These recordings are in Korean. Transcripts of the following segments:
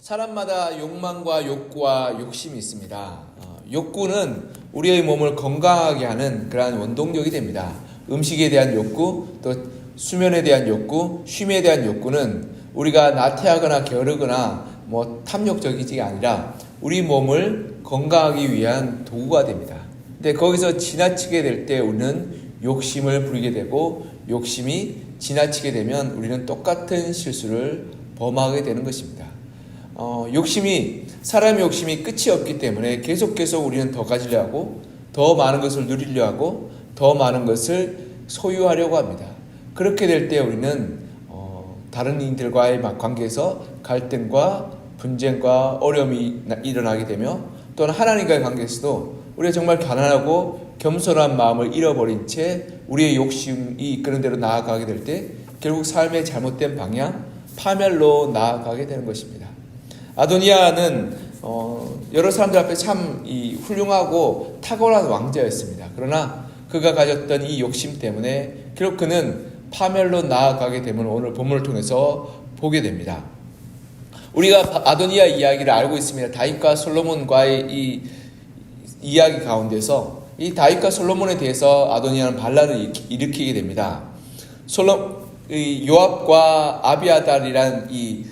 사람마다 욕망과 욕구와 욕심이 있습니다. 어, 욕구는 우리의 몸을 건강하게 하는 그러한 원동력이 됩니다. 음식에 대한 욕구, 또 수면에 대한 욕구, 쉼에 대한 욕구는 우리가 나태하거나 게으르거나 뭐 탐욕적이지 아니라 우리 몸을 건강하기 위한 도구가 됩니다. 근데 거기서 지나치게 될 때 우리는 욕심을 부리게 되고 욕심이 지나치게 되면 우리는 똑같은 실수를 범하게 되는 것입니다. 어, 욕심이 사람의 욕심이 끝이 없기 때문에 계속 계속 우리는 더 가지려 하고 더 많은 것을 누리려 하고 더 많은 것을 소유하려고 합니다. 그렇게 될 때 우리는 어, 다른 이들과의 막 관계에서 갈등과 분쟁과 어려움이 나- 일어나게 되며 또는 하나님과의 관계에서도 우리가 정말 가난하고 겸손한 마음을 잃어버린 채 우리의 욕심이 이끄는 대로 나아가게 될 때 결국 삶의 잘못된 방향 파멸로 나아가게 되는 것입니다. 아도니아는 어, 여러 사람들 앞에 참 이 훌륭하고 탁월한 왕자였습니다. 그러나 그가 가졌던 이 욕심 때문에 결국 그는 파멸로 나아가게 됨을 오늘 본문을 통해서 보게 됩니다. 우리가 아도니아 이야기를 알고 있습니다. 다윗과 솔로몬과의 이 이야기 가운데서 이 다윗과 솔로몬에 대해서 아도니아는 반란을 일으키- 일으키게 됩니다. 솔로 이 요압과 아비아달이란 이이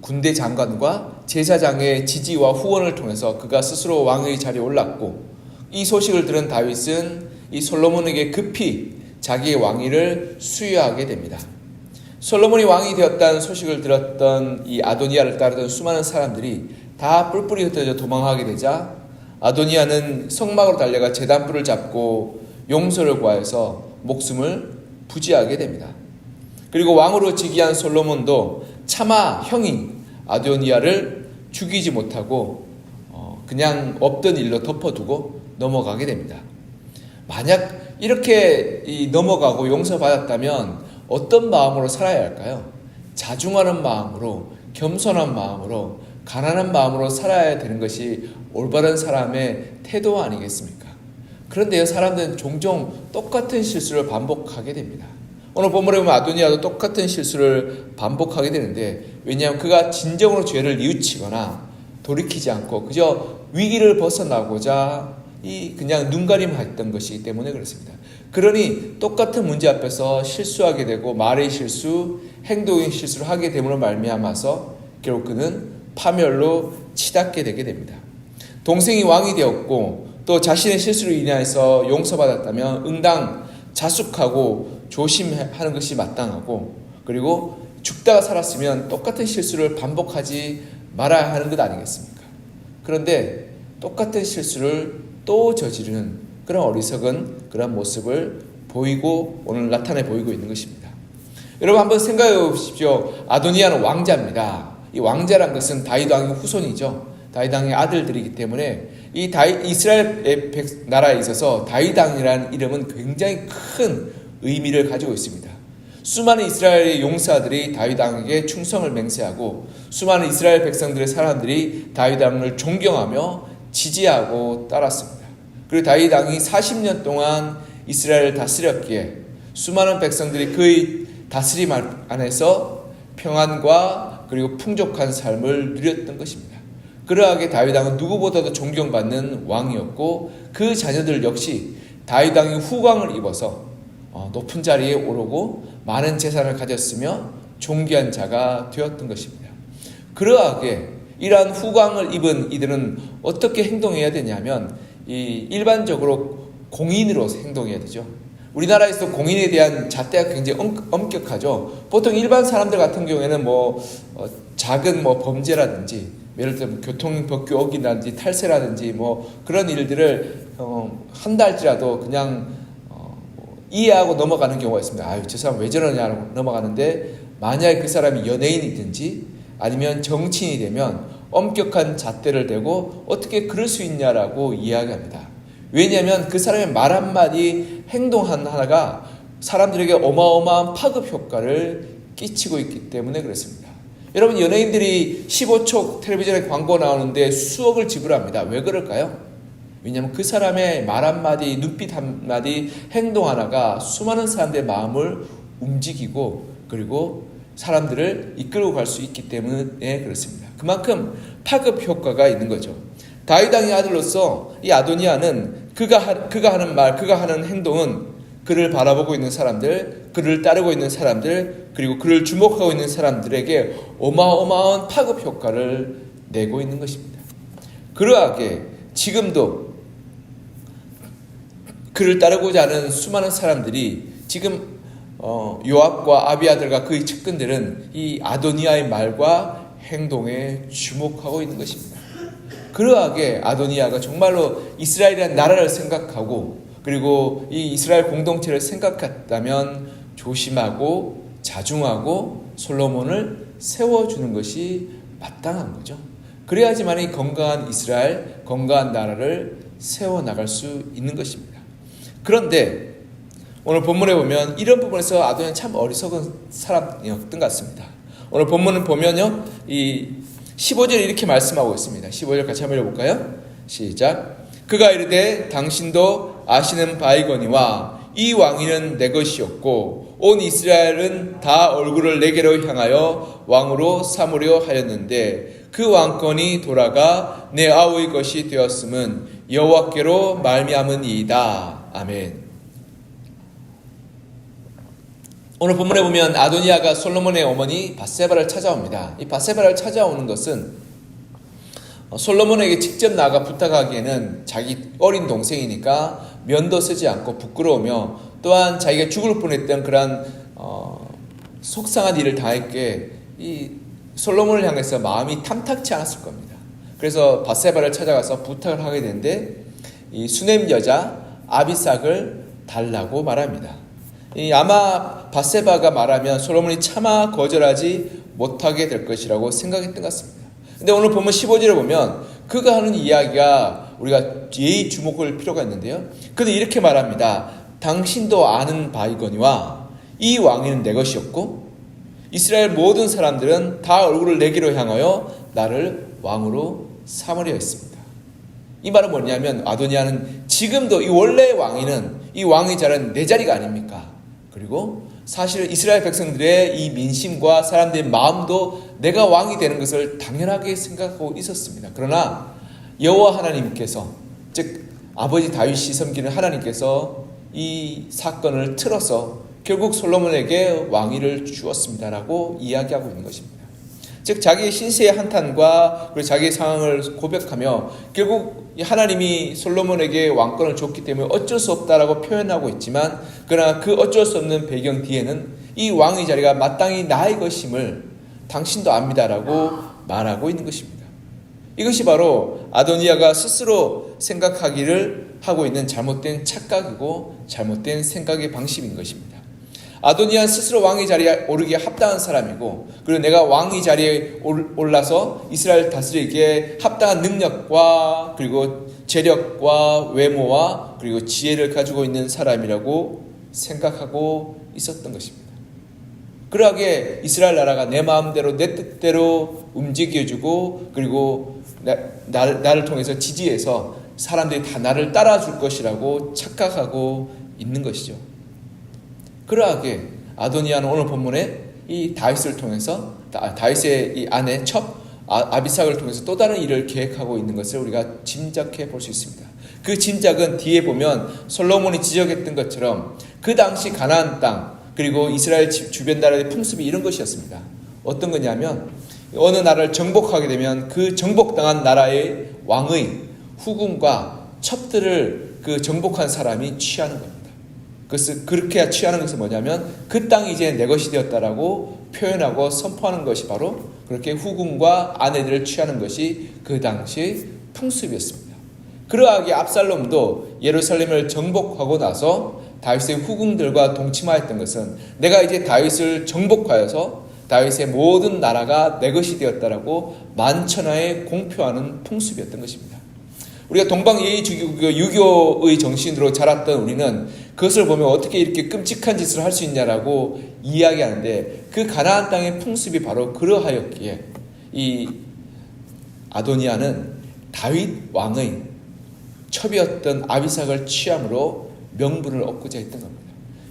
군대 장관과 제사장의 지지와 후원을 통해서 그가 스스로 왕의 자리에 올랐고 이 소식을 들은 다윗은 이 솔로몬에게 급히 자기의 왕위를 수여하게 됩니다. 솔로몬이 왕이 되었다는 소식을 들었던 이 아도니아를 따르던 수많은 사람들이 다 뿔뿔이 흩어져 도망하게 되자 아도니아는 성막으로 달려가 제단불을 잡고 용서를 구하여서 목숨을 부지하게 됩니다. 그리고 왕으로 즉위한 솔로몬도 차마 형인 아도니아를 죽이지 못하고 어, 그냥 없던 일로 덮어두고 넘어가게 됩니다. 만약 이렇게 이 넘어가고 용서받았다면 어떤 마음으로 살아야 할까요? 자중하는 마음으로, 겸손한 마음으로, 가난한 마음으로 살아야 되는 것이 올바른 사람의 태도 아니겠습니까? 그런데요, 사람들은 종종 똑같은 실수를 반복하게 됩니다. 오늘 본문에 보면 아도니아도 똑같은 실수를 반복하게 되는데, 왜냐하면 그가 진정으로 죄를 뉘우치거나 돌이키지 않고 그저 위기를 벗어나고자 이 그냥 눈가림했던 것이기 때문에 그렇습니다. 그러니 똑같은 문제 앞에서 실수하게 되고 말의 실수, 행동의 실수를 하게 됨으로 말미암아서 결국 그는 파멸로 치닫게 되게 됩니다. 동생이 왕이 되었고 또 자신의 실수로 인하여서 용서받았다면 응당 자숙하고 조심하는 것이 마땅하고 그리고 죽다가 살았으면 똑같은 실수를 반복하지 말아야 하는 것 아니겠습니까? 그런데 똑같은 실수를 또 저지르는 그런 어리석은 그런 모습을 보이고 오늘 나타내 보이고 있는 것입니다. 여러분 한번 생각해 보십시오. 아도니아는 왕자입니다. 이 왕자란 것은 다윗 왕의 후손이죠. 다윗 왕의 아들들이기 때문에 이 다윗 이스라엘 백- 나라에 있어서 다윗 왕이라는 이름은 굉장히 큰 의미를 가지고 있습니다. 수많은 이스라엘의 용사들이 다윗 왕에게 충성을 맹세하고 수많은 이스라엘 백성들의 사람들이 다윗 왕을 존경하며 지지하고 따랐습니다. 그리고 다윗 왕이 40년 동안 이스라엘을 다스렸기에 수많은 백성들이 그의 다스림 안에서 평안과 그리고 풍족한 삶을 누렸던 것입니다. 그러하게 다윗 왕은 누구보다도 존경받는 왕이었고 그 자녀들 역시 다윗 왕이 후광을 입어서 어, 높은 자리에 오르고 많은 재산을 가졌으며 존귀한 자가 되었던 것입니다. 그러하게 이러한 후광을 입은 이들은 어떻게 행동해야 되냐면 이 일반적으로 공인으로 행동해야 되죠. 우리나라에서 공인에 대한 잣대가 굉장히 엄, 엄격하죠. 보통 일반 사람들 같은 경우에는 뭐 어, 작은 뭐 범죄라든지 예를 들면 뭐 교통 법규 어기라든지 탈세라든지 뭐 그런 일들을 어, 한다 할지라도 그냥 어, 뭐 이해하고 넘어가는 경우가 있습니다. 아유 저 사람 왜 저러냐고 넘어가는데 만약에 그 사람이 연예인이든지 아니면 정치인이 되면 엄격한 잣대를 대고 어떻게 그럴 수 있냐라고 이야기합니다. 왜냐하면 그 사람의 말 한마디 행동 하나가 사람들에게 어마어마한 파급 효과를 끼치고 있기 때문에 그렇습니다. 여러분 연예인들이 15초 텔레비전에 광고 나오는데 수억을 지불합니다. 왜 그럴까요? 왜냐하면 그 사람의 말 한마디, 눈빛 한마디, 행동 하나가 수많은 사람들의 마음을 움직이고 그리고 사람들을 이끌고 갈 수 있기 때문에 그렇습니다. 그만큼 파급 효과가 있는 거죠. 다윗 왕의 아들로서 이 아도니아는 그가 하, 그가 하는 말, 그가 하는 행동은 그를 바라보고 있는 사람들, 그를 따르고 있는 사람들, 그리고 그를 주목하고 있는 사람들에게 어마어마한 파급 효과를 내고 있는 것입니다. 그러하게 지금도 그를 따르고자 하는 수많은 사람들이 지금 어, 요압과 아비아들과 그의 측근들은 이 아도니아의 말과 행동에 주목하고 있는 것입니다. 그러하게 아도니아가 정말로 이스라엘이라는 나라를 생각하고 그리고 이 이스라엘 공동체를 생각했다면 조심하고 자중하고 솔로몬을 세워주는 것이 마땅한 거죠. 그래야지만 이 건강한 이스라엘, 건강한 나라를 세워나갈 수 있는 것입니다. 그런데 오늘 본문에 보면 이런 부분에서 아도니는 참 어리석은 사람이었던 것 같습니다. 오늘 본문을 보면요. 이 15절에 이렇게 말씀하고 있습니다. 15절 같이 한번 읽어볼까요? 시작. 그가 이르되 당신도 아시는 바이거니와 이 왕위는 내 것이었고 온 이스라엘은 다 얼굴을 내게로 향하여 왕으로 삼으려 하였는데 그 왕권이 돌아가 내 아우의 것이 되었음은 여호와께로 말미암은 이이다. 아멘. 오늘 본문에 보면 아도니아가 솔로몬의 어머니 바세바를 찾아옵니다. 이 바세바를 찾아오는 것은 솔로몬에게 직접 나가 부탁하기에는 자기 어린 동생이니까 면도 쓰지 않고 부끄러우며 또한 자기가 죽을 뻔했던 그러한 어, 속상한 일을 당했기에 이 솔로몬을 향해서 마음이 탐탁치 않았을 겁니다. 그래서 바세바를 찾아가서 부탁을 하게 되는데 이 수냄 여자 아비삭을 달라고 말합니다. 이 아마 바세바가 말하면 솔로몬이 차마 거절하지 못하게 될 것이라고 생각했던 것 같습니다. 근데 오늘 보면 15절에 보면 그가 하는 이야기가 우리가 예의 주목할 필요가 있는데요. 그는 이렇게 말합니다. 당신도 아는 바이거니와 이 왕위는 내 것이었고 이스라엘 모든 사람들은 다 얼굴을 내기로 향하여 나를 왕으로 삼으려 했습니다. 이 말은 뭐냐면 아도니아는 지금도 이 원래의 왕위는 이 왕의 자리는 내 자리가 아닙니까? 그리고 사실 이스라엘 백성들의 이 민심과 사람들의 마음도 내가 왕이 되는 것을 당연하게 생각하고 있었습니다. 그러나 여호와 하나님께서 즉 아버지 다윗이 섬기는 하나님께서 이 사건을 틀어서 결국 솔로몬에게 왕위를 주었습니다라고 이야기하고 있는 것입니다. 즉 자기의 신세의 한탄과 그리고 자기의 상황을 고백하며 결국 하나님이 솔로몬에게 왕권을 줬기 때문에 어쩔 수 없다라고 표현하고 있지만 그러나 그 어쩔 수 없는 배경 뒤에는 이 왕의 자리가 마땅히 나의 것임을 당신도 압니다라고 말하고 있는 것입니다. 이것이 바로 아도니아가 스스로 생각하기를 하고 있는 잘못된 착각이고 잘못된 생각의 방식인 것입니다. 아도니아 스스로 왕의 자리에 오르기에 합당한 사람이고 그리고 내가 왕의 자리에 올라서 이스라엘 다스리기에 합당한 능력과 그리고 재력과 외모와 그리고 지혜를 가지고 있는 사람이라고 생각하고 있었던 것입니다. 그러하게 이스라엘 나라가 내 마음대로 내 뜻대로 움직여주고 그리고 나, 나를, 나를 통해서 지지해서 사람들이 다 나를 따라줄 것이라고 착각하고 있는 것이죠. 그러하게 아도니아는 오늘 본문에 이 다윗을 통해서 다윗의 이 아내 첩 아, 비삭을 통해서 또 다른 일을 계획하고 있는 것을 우리가 짐작해 볼 수 있습니다. 그 짐작은 뒤에 보면 솔로몬이 지적했던 것처럼 그 당시 가나안 땅 그리고 이스라엘 주변 나라의 풍습이 이런 것이었습니다. 어떤 거냐면 어느 나라를 정복하게 되면 그 정복당한 나라의 왕의 후궁과 첩들을 그 정복한 사람이 취하는 겁니다. 그것을 그렇게 취하는 것은 뭐냐면 그 땅이 이제 내 것이 되었다라고 표현하고 선포하는 것이 바로 그렇게 후궁과 아내들을 취하는 것이 그 당시 풍습이었습니다. 그러하게 압살롬도 예루살렘을 정복하고 나서 다윗의 후궁들과 동침하였던 것은 내가 이제 다윗을 정복하여서 다윗의 모든 나라가 내 것이 되었다라고 만천하에 공표하는 풍습이었던 것입니다. 우리가 동방 예의주교 유교의 정신으로 자랐던 우리는 그것을 보면 어떻게 이렇게 끔찍한 짓을 할 수 있냐라고 이야기하는데 그 가나안 땅의 풍습이 바로 그러하였기에 이 아도니아는 다윗 왕의 첩이었던 아비삭을 취함으로 명분을 얻고자 했던 겁니다.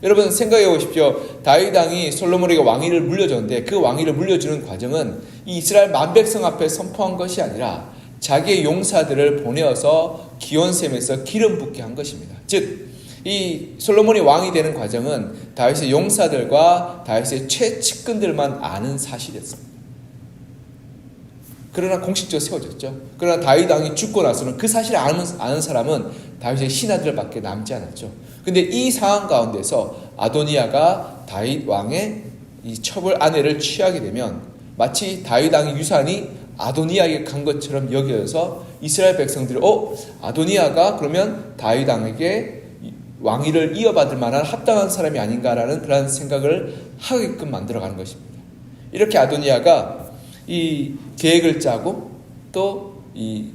여러분 생각해 보십시오. 다윗 왕이 솔로몬에게 왕위를 물려줬는데 그 왕위를 물려주는 과정은 이 이스라엘 만백성 앞에 선포한 것이 아니라 자기의 용사들을 보내어서 기온샘에서 기름 붓게 한 것입니다. 즉, 이 솔로몬이 왕이 되는 과정은 다윗의 용사들과 다윗의 최측근들만 아는 사실이었습니다. 그러나 공식적으로 세워졌죠. 그러나 다윗 왕이 죽고 나서는 그 사실을 아는, 사람은 다윗의 신하들밖에 남지 않았죠. 근데 이 상황 가운데서 아도니아가 다윗 왕의 이 첩을 아내를 취하게 되면 마치 다윗 왕의 유산이 아도니아에게 간 것처럼 여겨서 이스라엘 백성들이 어 아도니아가 그러면 다윗 왕에게 왕위를 이어받을 만한 합당한 사람이 아닌가라는 그런 생각을 하게끔 만들어가는 것입니다. 이렇게 아도니아가 이 계획을 짜고 또 이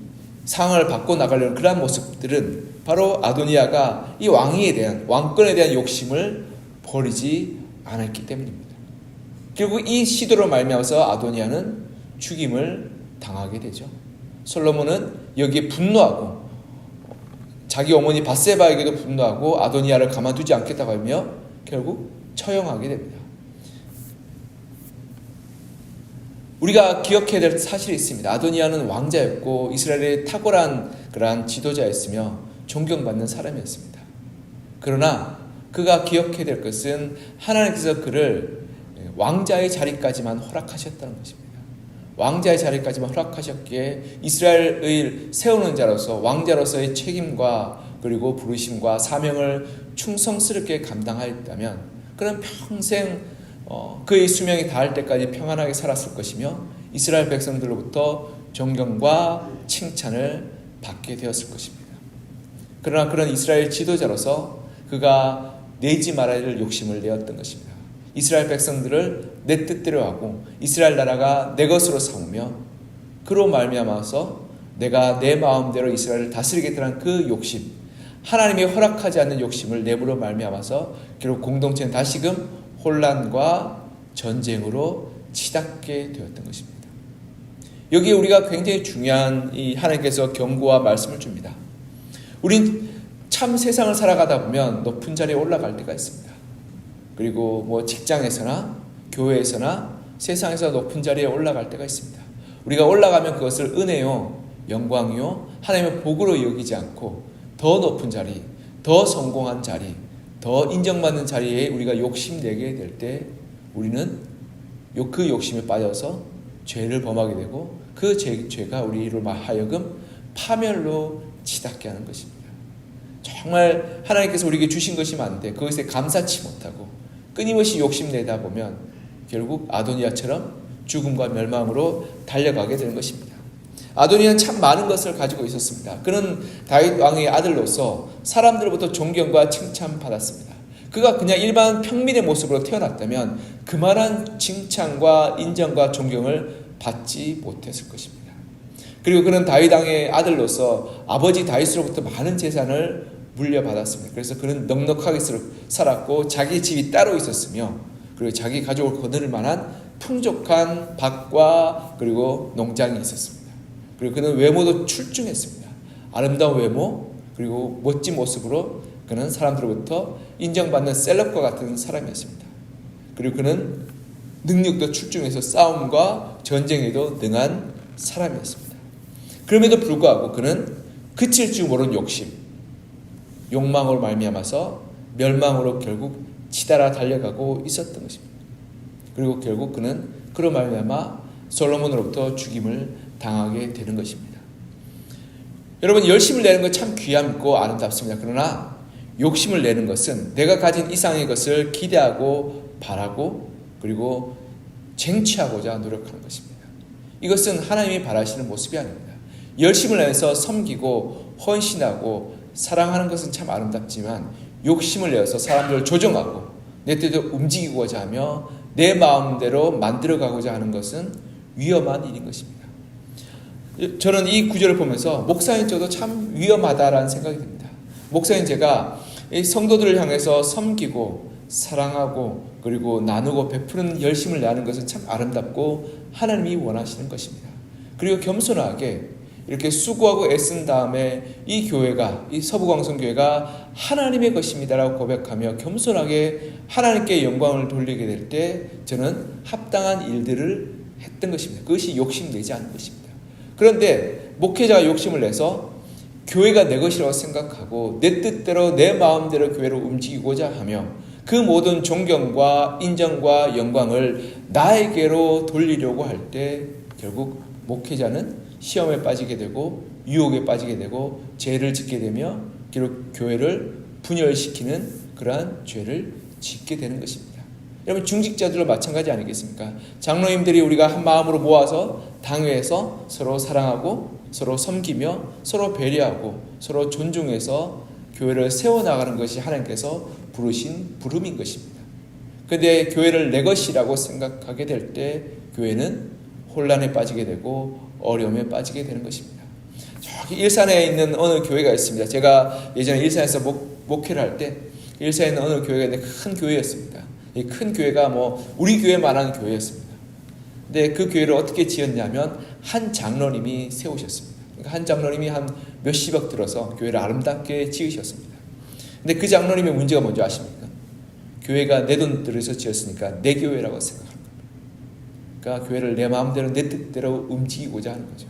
상을 바꿔 나가려는 그러한 모습들은 바로 아도니아가 이 왕위에 대한 왕권에 대한 욕심을 버리지 않았기 때문입니다. 결국 이 시도로 말미암아서 아도니아는 죽임을 당하게 되죠. 솔로몬은 여기에 분노하고 자기 어머니 바세바에게도 분노하고 아도니아를 가만두지 않겠다고 하며 결국 처형하게 됩니다. 우리가 기억해야 될 사실이 있습니다. 아도니아는 왕자였고 이스라엘의 탁월한 그러한 지도자였으며 존경받는 사람이었습니다. 그러나 그가 기억해야 될 것은 하나님께서 그를 왕자의 자리까지만 허락하셨다는 것입니다. 왕자의 자리까지만 허락하셨기에 이스라엘을 세우는 자로서 왕자로서의 책임과 그리고 부르심과 사명을 충성스럽게 감당하였다면 그는 평생 어, 그의 수명이 닿을 때까지 평안하게 살았을 것이며 이스라엘 백성들로부터 존경과 칭찬을 받게 되었을 것입니다. 그러나 그런 이스라엘 지도자로서 그가 내지 말아야 할 욕심을 내었던 것입니다. 이스라엘 백성들을 내 뜻대로 하고 이스라엘 나라가 내 것으로 삼으며 그로 말미암아서 내가 내 마음대로 이스라엘을 다스리겠다는 그 욕심, 하나님이 허락하지 않는 욕심을 내부로 말미암아서 결국 공동체는 다시금 혼란과 전쟁으로 치닫게 되었던 것입니다. 여기에 우리가 굉장히 중요한 이 하나님께서 경고와 말씀을 줍니다. 우린 참 세상을 살아가다 보면 높은 자리에 올라갈 때가 있습니다. 그리고 뭐 직장에서나 교회에서나 세상에서 높은 자리에 올라갈 때가 있습니다. 우리가 올라가면 그것을 은혜요, 영광이요, 하나님의 복으로 여기지 않고 더 높은 자리, 더 성공한 자리, 더 인정받는 자리에 우리가 욕심내게 될 때 우리는 그 욕심에 빠져서 죄를 범하게 되고 그 죄, 죄가 우리로 하여금 파멸로 치닫게 하는 것입니다. 정말 하나님께서 우리에게 주신 것이 많은데 그것에 감사치 못하고 끊임없이 욕심내다 보면 결국 아도니아처럼 죽음과 멸망으로 달려가게 되는 것입니다. 아도니아는 참 많은 것을 가지고 있었습니다. 그는 다윗 왕의 아들로서 사람들로부터 존경과 칭찬받았습니다. 그가 그냥 일반 평민의 모습으로 태어났다면 그만한 칭찬과 인정과 존경을 받지 못했을 것입니다. 그리고 그는 다윗 왕의 아들로서 아버지 다윗으로부터 많은 재산을 물려받았습니다. 그래서 그는 넉넉하게 살았고 자기 집이 따로 있었으며 그리고 자기 가족을 거느릴 만한 풍족한 밭과 그리고 농장이 있었습니다. 그리고 그는 외모도 출중했습니다. 아름다운 외모 그리고 멋진 모습으로 그는 사람들로부터 인정받는 셀럽과 같은 사람이었습니다. 그리고 그는 능력도 출중해서 싸움과 전쟁에도 능한 사람이었습니다. 그럼에도 불구하고 그는 그칠 줄 모르는 욕심, 욕망으로 말미암아서 멸망으로 결국 치달아 달려가고 있었던 것입니다. 그리고 결국 그는 그로 말미암아 솔로몬으로부터 죽임을 당하게 되는 것입니다. 여러분 열심을 내는 것 참 귀함고 아름답습니다. 그러나 욕심을 내는 것은 내가 가진 이상의 것을 기대하고 바라고 그리고 쟁취하고자 노력하는 것입니다. 이것은 하나님이 바라시는 모습이 아닙니다. 열심을 내서 섬기고 헌신하고 사랑하는 것은 참 아름답지만 욕심을 내어서 사람들을 조정하고 내 뜻대로 움직이고자 하며 내 마음대로 만들어가고자 하는 것은 위험한 일인 것입니다. 저는 이 구절을 보면서 목사인 저도 참 위험하다라는 생각이 듭니다. 목사인 제가 성도들을 향해서 섬기고 사랑하고 그리고 나누고 베푸는 열심을 내는 것은 참 아름답고 하나님이 원하시는 것입니다. 그리고 겸손하게 이렇게 수고하고 애쓴 다음에 이 교회가 이 서부광성 교회가 하나님의 것입니다라고 고백하며 겸손하게 하나님께 영광을 돌리게 될 때 저는 합당한 일들을 했던 것입니다. 그것이 욕심내지 않은 것입니다. 그런데 목회자가 욕심을 내서 교회가 내 것이라고 생각하고 내 뜻대로 내 마음대로 교회를 움직이고자 하며 그 모든 존경과 인정과 영광을 나에게로 돌리려고 할 때 결국 목회자는 시험에 빠지게 되고 유혹에 빠지게 되고 죄를 짓게 되며 교회를 분열시키는 그러한 죄를 짓게 되는 것입니다. 여러분 중직자들도 마찬가지 아니겠습니까? 장로님들이 우리가 한 마음으로 모아서 당회에서 서로 사랑하고 서로 섬기며 서로 배려하고 서로 존중해서 교회를 세워나가는 것이 하나님께서 부르신 부름인 것입니다. 근데 교회를 내 것이라고 생각하게 될 때 교회는 혼란에 빠지게 되고 어려움에 빠지게 되는 것입니다. 저기 일산에 있는 어느 교회가 있습니다. 제가 예전에 일산에서 목, 목회를 할 때 일산에 있는 어느 교회가 있는데 큰 교회였습니다. 이 큰 교회가 뭐 우리 교회만한 교회였습니다. 근데 그 교회를 어떻게 지었냐면 한 장로님이 세우셨습니다. 그러니까 한 장로님이 한 몇십억 들어서 교회를 아름답게 지으셨습니다. 근데 그 장로님의 문제가 뭔지 아십니까? 교회가 내 돈 들여서 지었으니까 내 교회라고 생각합니다. 그러니까 교회를 내 마음대로 내 뜻대로 움직이고자 하는 거죠.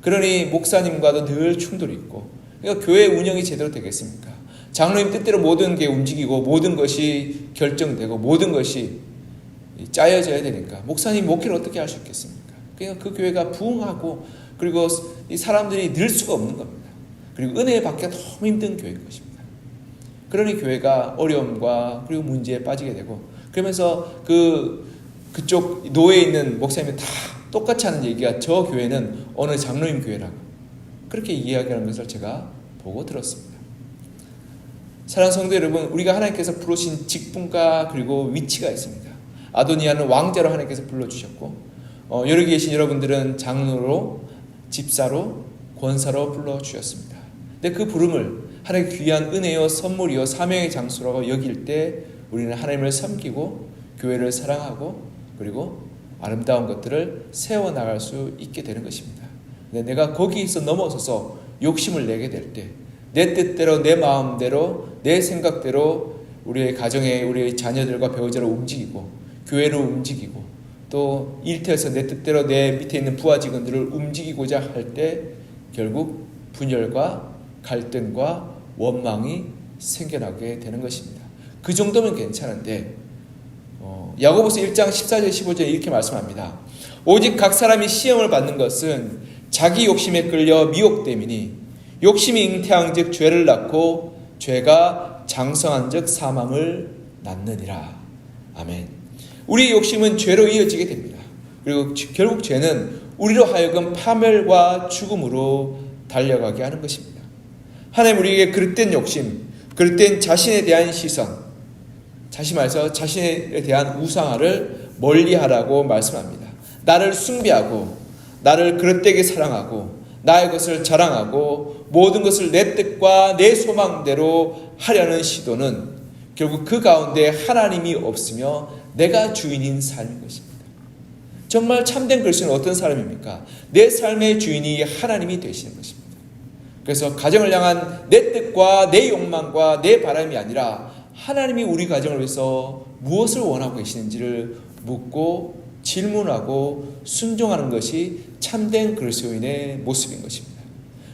그러니 목사님과도 늘 충돌이 있고 그러니까 교회 운영이 제대로 되겠습니까? 장로님 뜻대로 모든 게 움직이고 모든 것이 결정되고 모든 것이 짜여져야 되니까 목사님 목회를 어떻게 할 수 있겠습니까? 그러니까 그 교회가 부흥하고 그리고 이 사람들이 늘 수가 없는 겁니다. 그리고 은혜 받기가 너무 힘든 교회인 것입니다. 그러니 교회가 어려움과 그리고 문제에 빠지게 되고 그러면서 그 그쪽 노예에 있는 목사님이 다 똑같이 하는 얘기가 저 교회는 어느 장로님 교회라고 그렇게 이야기하는 것을 제가 보고 들었습니다. 사랑하는 성도 여러분, 우리가 하나님께서 부르신 직분과 그리고 위치가 있습니다. 아도니아는 왕자로 하나님께서 불러주셨고 어, 여기 계신 여러분들은 장로로 집사로 권사로 불러주셨습니다. 근데 그 부름을 하나님의 귀한 은혜요 선물이요 사명의 장소라고 여길 때 우리는 하나님을 섬기고 교회를 사랑하고 그리고 아름다운 것들을 세워나갈 수 있게 되는 것입니다. 근데 내가 거기서 넘어서서 욕심을 내게 될 때, 내 뜻대로, 내 마음대로, 내 생각대로 우리의 가정에 우리의 자녀들과 배우자를 움직이고, 교회를 움직이고, 또 일터에서 내 뜻대로 내 밑에 있는 부하 직원들을 움직이고자 할 때, 결국 분열과 갈등과 원망이 생겨나게 되는 것입니다. 그 정도면 괜찮은데, 어, 야고보서 1장 14절 15절에 이렇게 말씀합니다. 오직 각 사람이 시험을 받는 것은 자기 욕심에 끌려 미혹됨이니 욕심이 잉태한즉 죄를 낳고 죄가 장성한즉 사망을 낳느니라. 아멘. 우리의 욕심은 죄로 이어지게 됩니다. 그리고 결국 죄는 우리로 하여금 파멸과 죽음으로 달려가게 하는 것입니다. 하나님 우리에게 그릇된 욕심, 그릇된 자신에 대한 시선, 다시 말해서 자신에 대한 우상화를 멀리하라고 말씀합니다. 나를 숭배하고 나를 그릇되게 사랑하고 나의 것을 자랑하고 모든 것을 내 뜻과 내 소망대로 하려는 시도는 결국 그 가운데 하나님이 없으며 내가 주인인 삶인 것입니다. 정말 참된 그리스도는 어떤 사람입니까? 내 삶의 주인이 하나님이 되시는 것입니다. 그래서 가정을 향한 내 뜻과 내 욕망과 내 바람이 아니라 하나님이 우리 가정을 위해서 무엇을 원하고 계시는지를 묻고 질문하고 순종하는 것이 참된 그리스도인의 모습인 것입니다.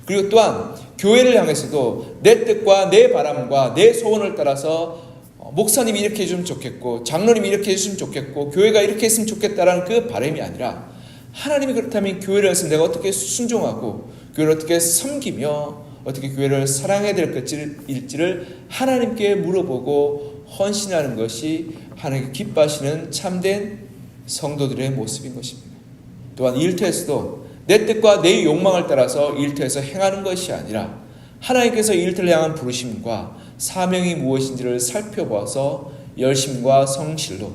그리고 또한 교회를 향해서도 내 뜻과 내 바람과 내 소원을 따라서 목사님이 이렇게 해주면 좋겠고 장로님이 이렇게 해주면 좋겠고 교회가 이렇게 했으면 좋겠다라는 그 바람이 아니라 하나님이 그렇다면 교회를 해서 내가 어떻게 순종하고 교회를 어떻게 섬기며 어떻게 교회를 사랑해야 될 것일지를 하나님께 물어보고 헌신하는 것이 하나님께 기뻐하시는 참된 성도들의 모습인 것입니다. 또한 일터에서도 내 뜻과 내 욕망을 따라서 일터에서 행하는 것이 아니라 하나님께서 일터를 향한 부르심과 사명이 무엇인지를 살펴봐서 열심과 성실로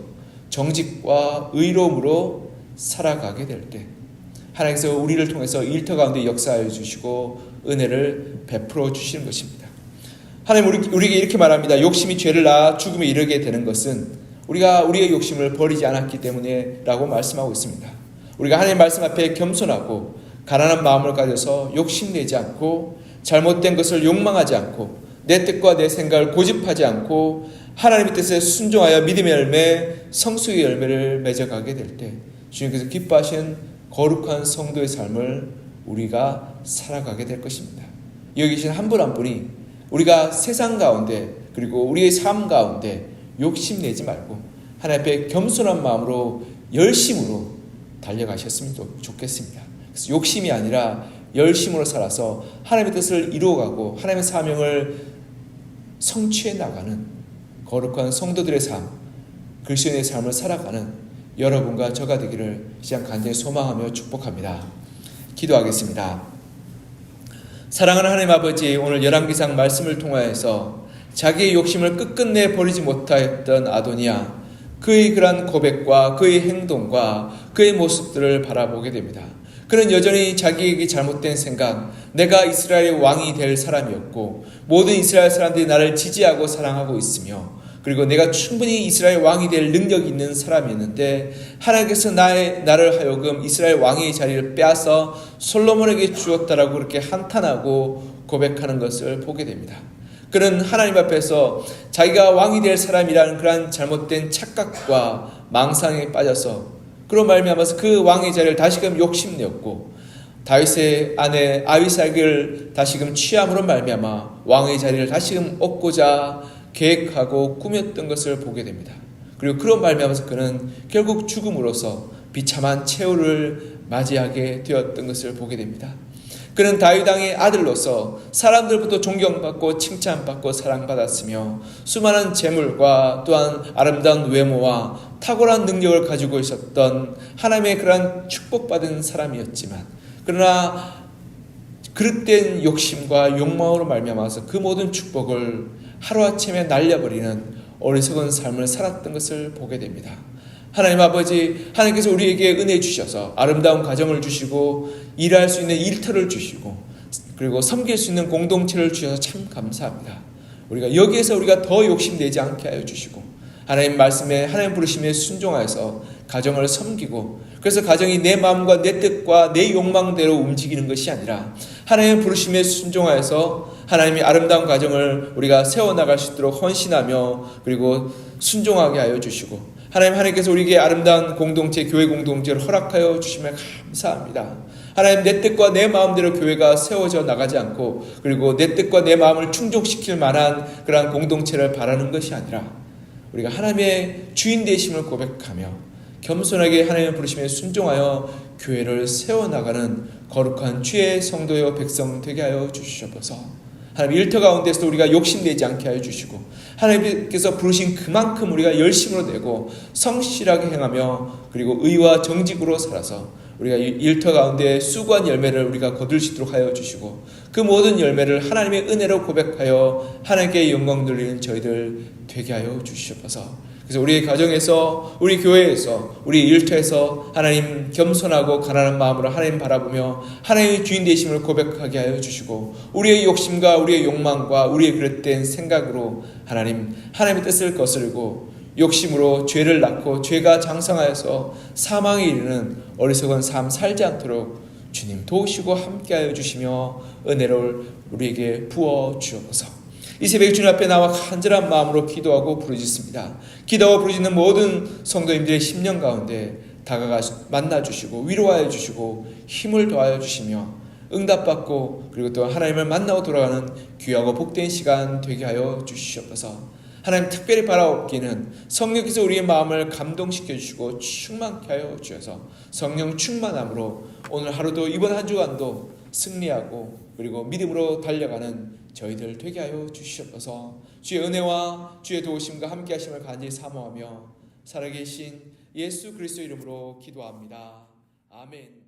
정직과 의로움으로 살아가게 될 때 하나님께서 우리를 통해서 일터 가운데 역사하여 주시고 은혜를 베풀어 주시는 것입니다. 하나님 우리, 우리에게 이렇게 말합니다. 욕심이 죄를 낳아 죽음에 이르게 되는 것은 우리가 우리의 욕심을 버리지 않았기 때문에 라고 말씀하고 있습니다. 우리가 하나님 말씀 앞에 겸손하고 가난한 마음을 가져서 욕심내지 않고 잘못된 것을 욕망하지 않고 내 뜻과 내 생각을 고집하지 않고 하나님의 뜻에 순종하여 믿음의 열매, 성수의 열매를 맺어가게 될 때 주님께서 기뻐하신 거룩한 성도의 삶을 우리가 살아가게 될 것입니다. 여기 계신 한 분 한 분이 우리가 세상 가운데 그리고 우리의 삶 가운데 욕심내지 말고 하나님 앞에 겸손한 마음으로 열심으로 달려가셨으면 좋- 좋겠습니다. 그래서 욕심이 아니라 열심으로 살아서 하나님의 뜻을 이루어가고 하나님의 사명을 성취해 나가는 거룩한 성도들의 삶, 그리스도인의 삶을 살아가는 여러분과 저가 되기를 시장 간절히 소망하며 축복합니다. 기도하겠습니다. 사랑하는 하나님 아버지, 오늘 열왕기상 말씀을 통하여서 자기의 욕심을 끝끝내 버리지 못하였던 아도니아, 그의 그러한 고백과 그의 행동과 그의 모습들을 바라보게 됩니다. 그는 여전히 자기에게 잘못된 생각, 내가 이스라엘의 왕이 될 사람이었고, 모든 이스라엘 사람들이 나를 지지하고 사랑하고 있으며, 그리고 내가 충분히 이스라엘 왕이 될 능력이 있는 사람이었는데, 하나님께서 나의, 나를 하여금 이스라엘 왕의 자리를 빼앗아 솔로몬에게 주었다라고 그렇게 한탄하고 고백하는 것을 보게 됩니다. 그는 하나님 앞에서 자기가 왕이 될 사람이라는 그러한 잘못된 착각과 망상에 빠져서 그로 말미암아서 그 왕의 자리를 다시금 욕심내었고 다윗의 아내 아비삭을 다시금 취함으로 말미암아 왕의 자리를 다시금 얻고자 계획하고 꾸몄던 것을 보게 됩니다. 그리고 그런 말미암아서 그는 결국 죽음으로써 비참한 최후를 맞이하게 되었던 것을 보게 됩니다. 그는 다윗 왕의 아들로서 사람들부터 존경받고 칭찬받고 사랑받았으며 수많은 재물과 또한 아름다운 외모와 탁월한 능력을 가지고 있었던 하나님의 그러한 축복받은 사람이었지만 그러나 그릇된 욕심과 욕망으로 말미암아서 그 모든 축복을 하루아침에 날려버리는 어리석은 삶을 살았던 것을 보게 됩니다. 하나님 아버지, 하나님께서 우리에게 은혜 주셔서 아름다운 가정을 주시고 일할 수 있는 일터를 주시고 그리고 섬길 수 있는 공동체를 주셔서 참 감사합니다. 우리가 여기에서 우리가 더 욕심내지 않게 하여 주시고 하나님 말씀에 하나님 부르심에 순종하여서 가정을 섬기고 그래서 가정이 내 마음과 내 뜻과 내 욕망대로 움직이는 것이 아니라 하나님 부르심에 순종하여서 하나님이 아름다운 가정을 우리가 세워나갈 수 있도록 헌신하며 그리고 순종하게 하여 주시고 하나님 하나님께서 우리에게 아름다운 공동체 교회 공동체를 허락하여 주시면 감사합니다. 하나님 내 뜻과 내 마음대로 교회가 세워져 나가지 않고 그리고 내 뜻과 내 마음을 충족시킬 만한 그러한 공동체를 바라는 것이 아니라 우리가 하나님의 주인 되심을 고백하며 겸손하게 하나님의 부르심에 순종하여 교회를 세워나가는 거룩한 주의 성도여 백성 되게 하여 주시옵소서. 하나님 일터 가운데서 우리가 욕심내지 않게 하여 주시고 하나님께서 부르신 그만큼 우리가 열심으로 내고 성실하게 행하며 그리고 의와 정직으로 살아서 우리가 일터 가운데 수고한 열매를 우리가 거둘 수 있도록 하여 주시고 그 모든 열매를 하나님의 은혜로 고백하여 하나님께 영광 돌리는 저희들 되게 하여 주시옵소서. 그래서 우리 가정에서 우리 교회에서 우리 일터에서 하나님 겸손하고 가난한 마음으로 하나님 바라보며 하나님의 주인 되심을 고백하게 하여 주시고 우리의 욕심과 우리의 욕망과 우리의 그릇된 생각으로 하나님 하나님의 뜻을 거스르고 욕심으로 죄를 낳고 죄가 장성하여서 사망에 이르는 어리석은 삶 살지 않도록 주님 도우시고 함께하여 주시며 은혜를 우리에게 부어 주옵소서. 이 새벽 주님 앞에 나와 간절한 마음으로 기도하고 부르짖습니다. 기도하고 부르짖는 모든 성도님들의 심령 가운데 다가가 만나 주시고 위로하여 주시고 힘을 더하여 주시며 응답받고 그리고 또 하나님을 만나고 돌아가는 귀하고 복된 시간 되게 하여 주시옵소서. 하나님 특별히 바라옵기는 성령께서 우리의 마음을 감동시켜 주시고 충만케 하여 주셔서 성령 충만함으로 오늘 하루도 이번 한 주간도 승리하고 그리고 믿음으로 달려가는 저희들 되게 하여 주시옵소서. 주의 은혜와 주의 도우심과 함께 하심을 간절히 사모하며 살아계신 예수 그리스도 이름으로 기도합니다. 아멘.